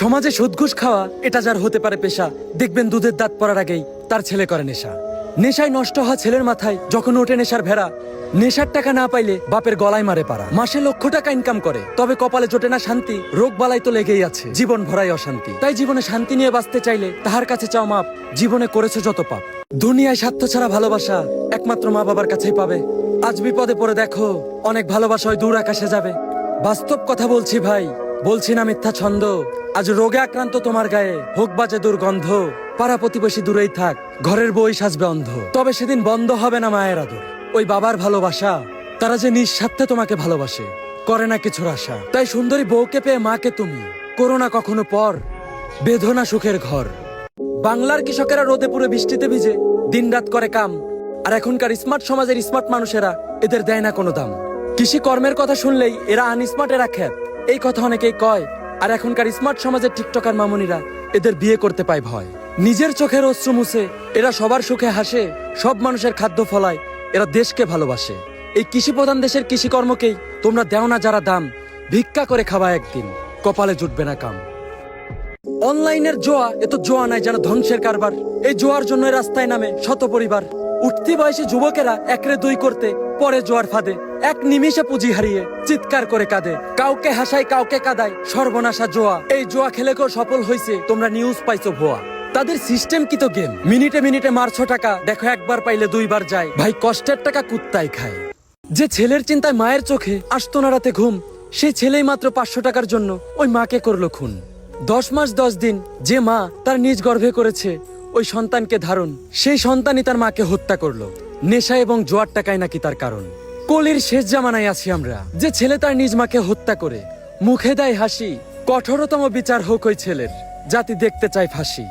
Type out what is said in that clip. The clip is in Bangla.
সমাজে সুদঘুষ খাওয়া, এটা যার হতে পারে পেশা। দেখবেন দুধের দাঁত পড়ার আগেই তার ছেলে করে নেশা। নেশায় নষ্ট হওয়া ছেলের মাথায় যখন ওঠে নেশার ভেড়া, নেশার টাকা না পাইলে বাপের গলায় মারে পারা মাসে লক্ষ টাকা ইনকাম করে, তবে কপালে জোটে না শান্তি, রোগ বালাই তো লেগেই আছে। জীবন ভরাই অশান্তি। তাই জীবনে শান্তি নিয়ে বাঁচতে চাইলে তাহার কাছে চাও মাপ, জীবনে করেছে যত পাপ। দুনিয়ায় স্বার্থ ছাড়া ভালোবাসা একমাত্র মা বাবার কাছেই পাবে। আজ বিপদে পড়ে দেখো, অনেক ভালোবাসা ওই দূর আকাশে যাবে। বাস্তব কথা বলছি ভাই বলছি না মিথ্যা ছন্দ। আজ রোগে আক্রান্ত তোমার গায়ে। হোক বাজে দুর্গন্ধ, পাড়া প্রতিবেশী দূরেই থাক, ঘরের বই সাজবে অন্ধ। তবে সেদিন বন্ধ হবে না মায়ের আদর। ওই বাবার ভালোবাসা, তারা যে নিঃস্বার্থে তোমাকে ভালোবাসে, করে না কিছুর আশা। তাই সুন্দরী বউকে পেয়ে মাকে তুমি, করো না কখনো পর বেদনা সুখের ঘর। বাংলার কৃষকেরা রোদে পুরো বৃষ্টিতে ভিজে, দিনরাত করে কাম। আর এখনকার স্মার্ট সমাজের স্মার্ট মানুষেরা এদের দেয় না কোনো দাম। কৃষি কর্মের কথা শুনলেই এরা আনস্মার্ট এরা খ্যাত এই কথা অনেকেই কয়, আর এখনকার স্মার্ট সমাজের টিকটকার মামুনিরা এদের বিয়ে করতে পায় ভয়। নিজের চোখের অশ্রু মুছে, এরা সবার সুখে হাসে, সব মানুষের খাদ্য ফলায়, এরা দেশকে ভালোবাসে। এই কৃষি প্রধান দেশের কৃষিকর্মকেই তোমরা দেও না যারা দাম, ভিক্ষা করে খাওয়া একদিন, কপালে জুটবে না কাম। অনলাইনের জোয়া এত জোয়া নাই যেন ধ্বংসের কারবার। এই জোয়ার জন্য রাস্তায় নামে শত পরিবার। উঠতি বয়সী যুবকেরা একরে দুই করতে পরে জোয়ার ফাঁদে, এক নিমিষে পুঁজি হারিয়ে চিৎকার করে কাঁদে। কাউকে হাসায়, কাউকে কাদায়, সর্বনাশা জোয়া। এই জোয়া খেলে কেউ সফল হয়েছে তোমরা নিউজ পাইছো ভুয়া। তাদের সিস্টেম কি তো গেম মিনিটে মিনিটে মারছো টাকা, দেখো একবার পাইলে দুইবার যায়। ভাই, কষ্টের টাকা কুত্তায় খায়। যে ছেলের চিন্তায় মায়ের চোখে আসতো না রাতে ঘুম, সেই ছেলেই মাত্র পাঁচশো টাকার জন্য ওই মাকে করল খুন। দশ মাস, দশ দিন, যে মা তার নিজ গর্ভে করেছে, ওই সন্তানকে ধারণ, সেই সন্তানই তার মাকে হত্যা করল। নেশা এবং জোয়ার টাকায় নাকি তার কারণ। কলির শেষ জামানায় আছি আমরা, যে ছেলে তার নিজ মাকে হত্যা করে। মুখে দেয় হাসি, কঠোরতম বিচার হোক ওই ছেলের, জাতি দেখতে চায় ফাঁসি।